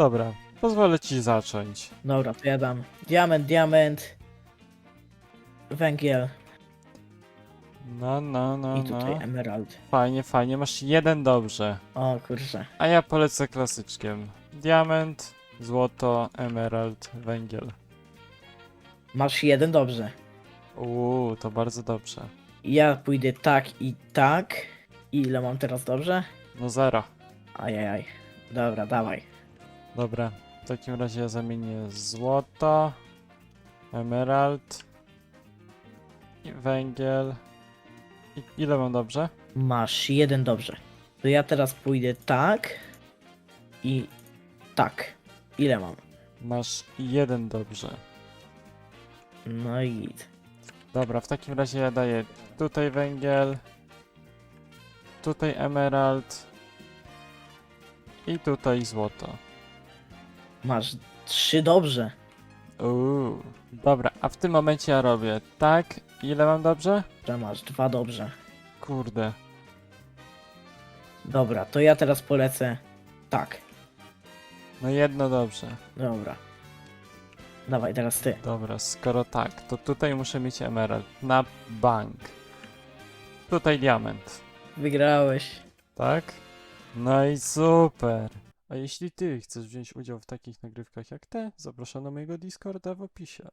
Dobra, pozwolę ci zacząć. Dobra, to ja dam diament, diament, węgiel No, no, no, i tutaj no. emerald. Fajnie, fajnie, masz jeden dobrze. O kurczę. A ja polecę klasyczkiem. Diament, złoto, emerald, węgiel. Masz jeden dobrze. Uuu, to bardzo dobrze. Ja pójdę tak i tak. Ile mam teraz dobrze? No zero. Ajajaj. Dobra, dawaj. Dobra, w takim razie ja zamienię złoto, emerald i węgiel. I ile mam dobrze? Masz jeden dobrze. To ja teraz pójdę tak i tak. Ile mam? Masz jeden dobrze. No i git. Dobra, w takim razie ja daję tutaj węgiel, tutaj emerald i tutaj złoto. Masz trzy dobrze. Uuu. Dobra, a w tym momencie ja robię tak. Ile mam dobrze? Że masz dwa dobrze. Kurde. Dobra, to ja teraz polecę tak. No jedno dobrze. Dobra. Dawaj, teraz ty. Dobra, skoro tak, to tutaj muszę mieć emerald na bank. Tutaj diament, Wygrałeś. tak? No i super. A jeśli ty chcesz wziąć udział w takich nagrywkach jak te, zapraszam na mojego Discorda w opisie.